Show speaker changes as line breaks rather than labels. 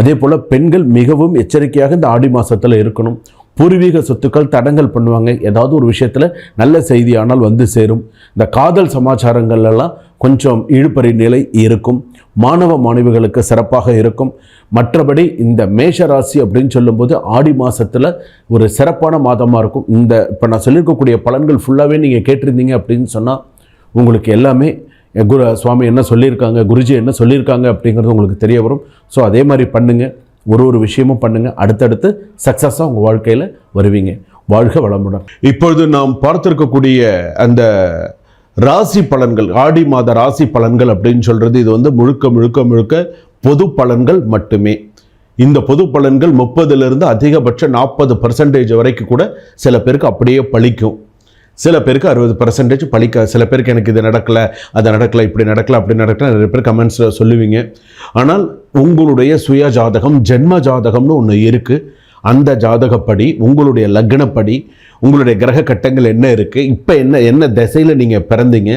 அதே போல் பெண்கள் மிகவும் எச்சரிக்கையாக இந்த ஆடி மாதத்தில் இருக்கணும். பூர்வீக சொத்துக்கள் தடங்கல் பண்ணுவாங்க. ஏதாவது ஒரு விஷயத்தில் நல்ல செய்தியானால் வந்து சேரும். இந்த காதல் சமாச்சாரங்கள்லாம் கொஞ்சம் இழுபறி நிலை இருக்கும். மாணவ மாணவிகளுக்கு சிறப்பாக இருக்கும். மற்றபடி இந்த மேஷ ராசி அப்படின்னு சொல்லும்போது ஆடி மாதத்தில் ஒரு சிறப்பான மாதமாக இருக்கும். இந்த இப்போ நான் சொல்லியிருக்கக்கூடிய பலன்கள் ஃபுல்லாகவே நீங்கள் கேட்டிருந்தீங்க அப்படின்னு சொன்னால் உங்களுக்கு எல்லாமே குரு சுவாமி என்ன சொல்லியிருக்காங்க குருஜி என்ன சொல்லியிருக்காங்க அப்படிங்கிறது உங்களுக்கு தெரிய வரும். ஸோ அதே மாதிரி பண்ணுங்கள் ஒரு ஒரு விஷயமும் பண்ணுங்கள் அடுத்தடுத்து சக்ஸஸாக உங்கள் வாழ்க்கையில் வருவீங்க. வாழ்க வளமுடன். இப்பொழுது நாம் பார்த்துருக்கக்கூடிய அந்த ராசி பலன்கள் ஆடி மாத ராசி பலன்கள் அப்படின்னு சொல்கிறது இது வந்து முழுக்க முழுக்க முழுக்க பொது பலன்கள் மட்டுமே. இந்த பொது பலன்கள் முப்பதுலேருந்து அதிகபட்ச நாற்பது பர்சன்டேஜ் வரைக்கும் கூட சில பேருக்கு அப்படியே பழிக்கும். சில பேருக்கு அறுபது பர்சன்டேஜ் பழிக்க சில பேருக்கு எனக்கு இது நடக்கலை அது நடக்கலை இப்படி நடக்கலை அப்படி நடக்கலை நிறைய பேர் கமெண்ட்ஸில் சொல்லுவீங்க. ஆனால் உங்களுடைய சுய ஜாதகம் ஜென்ம ஜாதகம்னு ஒன்று இருக்குது அந்த ஜாதகப்படி உங்களுடைய லக்னப்படி உங்களுடைய கிரக கட்டங்கள் என்ன இருக்குது இப்போ என்ன என்ன திசையில் நீங்கள் பிறந்தீங்க